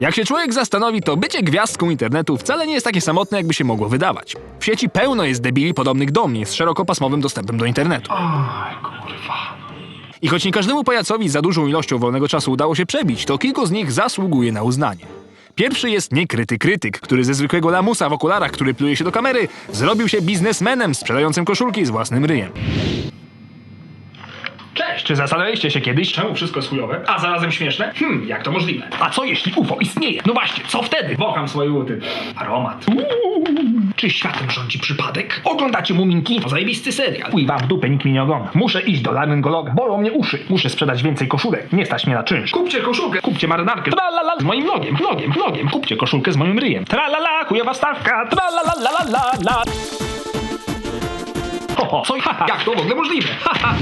Jak się człowiek zastanowi, to bycie gwiazdką internetu wcale nie jest takie samotne, jakby się mogło wydawać. W sieci pełno jest debili podobnych do mnie z szerokopasmowym dostępem do internetu. Kurwa. I choć nie każdemu pajacowi za dużą ilością wolnego czasu udało się przebić, to kilku z nich zasługuje na uznanie. Pierwszy jest niekryty krytyk, który ze zwykłego lamusa w okularach, który pluje się do kamery, zrobił się biznesmenem sprzedającym koszulki z własnym ryjem. Czy zastanawialiście się kiedyś, czemu wszystko jest chujowe, a zarazem śmieszne? Hmm, jak to możliwe? A co jeśli UFO istnieje? No właśnie, co wtedy? Wącham swoje łuty. Aromat. Czy światem rządzi przypadek? Oglądacie Muminki? Zajebisty serial. Uj, wam w dupę, nikt mnie nie ogląda. Muszę iść do laryngologa. Bolą mnie uszy. Muszę sprzedać więcej koszulek. Nie stać mnie na czynsz. Kupcie koszulkę. Kupcie marynarkę. Tralala z moim logiem. Logiem, logiem. Kupcie koszulkę z moim ryjem. Tralala, chujowa stawka. Tralala, la la la la. Ho, ho, co? Ha, ha, jak to w ogóle możliwe? Ha, ha.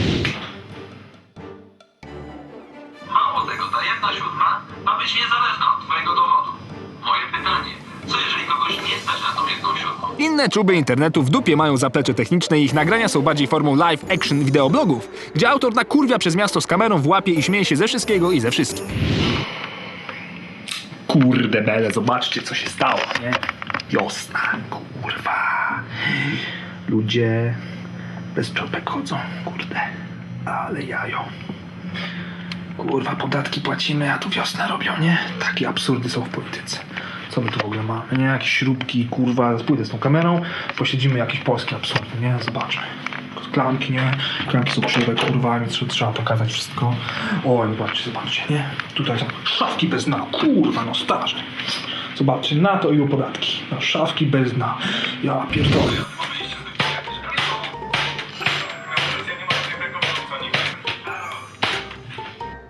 ma być niezależna od twojego dowodu. Moje pytanie, co jeżeli kogoś nie stać na tą jedną siódmą? Inne czuby internetu w dupie mają zaplecze techniczne i ich nagrania są bardziej formą live action wideoblogów, gdzie autor nakurwia przez miasto z kamerą w łapie i śmieje się ze wszystkiego i ze wszystkim. Kurde bele, zobaczcie co się stało, nie? Wiosna, kurwa. Ludzie bez czopek chodzą, kurde. Ale jajo. Kurwa, podatki płacimy, a tu wiosnę robią, nie? Takie absurdy są w polityce. Co my tu w ogóle mamy? Nie, jakieś śrubki, kurwa, pójdę z tą kamerą, posiedzimy jakieś polskie absurdy, nie? Zobaczmy. Klamki, nie? Klamki są krzywe, kurwa, więc trzeba- pokazać wszystko. Oj, zobaczcie, zobaczcie, nie? Tutaj są szafki bez dna, kurwa, no starzy. Zobaczcie, na to idą podatki. No, szafki bez dna. Ja pierdolę.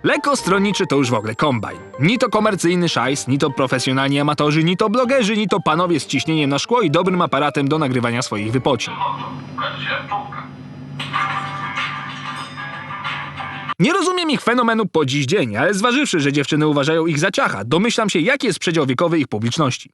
Lekko stronniczy to już w ogóle kombajn. Ni to komercyjny szajs, ni to profesjonalni amatorzy, ni to blogerzy, ni to panowie z ciśnieniem na szkło i dobrym aparatem do nagrywania swoich wypocin. Nie rozumiem ich fenomenu po dziś dzień, ale zważywszy, że dziewczyny uważają ich za ciacha, domyślam się, jaki jest przedział wiekowy ich publiczności.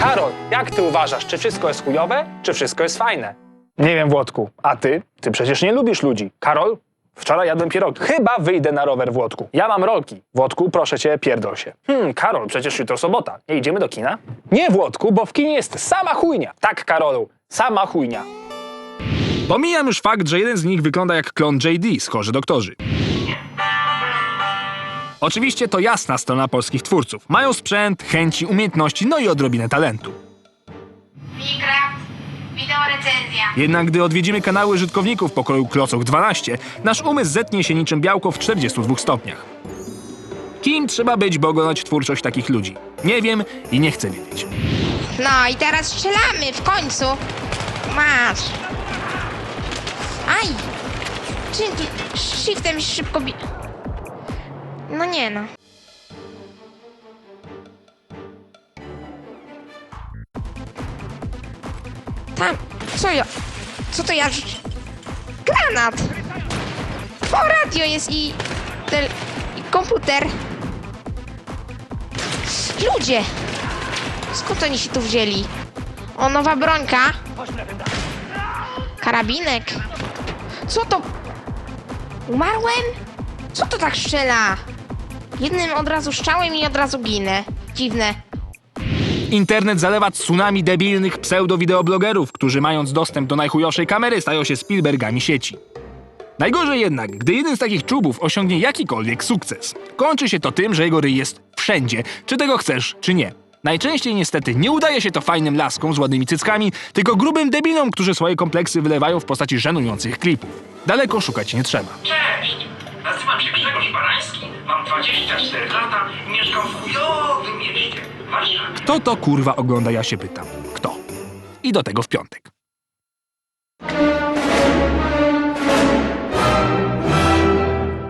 Karol, jak ty uważasz, czy wszystko jest chujowe, czy wszystko jest fajne? Nie wiem, Włodku. A ty? Ty przecież nie lubisz ludzi. Karol? Wczoraj jadłem pierogi. Chyba wyjdę na rower, Włodku. Ja mam rolki. Włodku, proszę cię, pierdol się. Hmm, Karol, przecież jutro sobota. Nie idziemy do kina? Nie, Włodku, bo w kinie jest sama chujnia. Tak, Karolu, sama chujnia. Pomijam już fakt, że jeden z nich wygląda jak klon JD z Chorzy Doktorzy. Oczywiście to jasna strona polskich twórców. Mają sprzęt, chęci, umiejętności, no i odrobinę talentu. Minecraft, wideo recenzja. Jednak gdy odwiedzimy kanały użytkowników pokroju Klococh 12, nasz umysł zetnie się niczym białko w 42 stopniach. Kim trzeba być, by oglądać twórczość takich ludzi? Nie wiem i nie chcę wiedzieć. No i teraz strzelamy w końcu. Masz. Aj. Czym tu shiftem szybko bi... No nie no. Tam, co ja? Co to ja? Granat! O, radio jest i... Tel... i komputer. Ludzie! Skąd oni się tu wzięli? O, nowa brońka. Karabinek. Co to? Umarłem? Co to tak strzela? Jednym od razu strzałem i od razu ginę. Dziwne. Internet zalewa tsunami debilnych pseudo-wideoblogerów, którzy mając dostęp do najchujowszej kamery stają się Spielbergami sieci. Najgorzej jednak, gdy jeden z takich czubów osiągnie jakikolwiek sukces. Kończy się to tym, że jego ryj jest wszędzie, czy tego chcesz, czy nie. Najczęściej niestety nie udaje się to fajnym laskom z ładnymi cyckami, tylko grubym debilom, którzy swoje kompleksy wylewają w postaci żenujących klipów. Daleko szukać nie trzeba. Cześć! Nazywam się Grzegorz Barański, mam 24 lata i mieszkam w chujowym mieście, Warszawie. To to kurwa ogląda, ja się pytam. Kto? I do tego w piątek.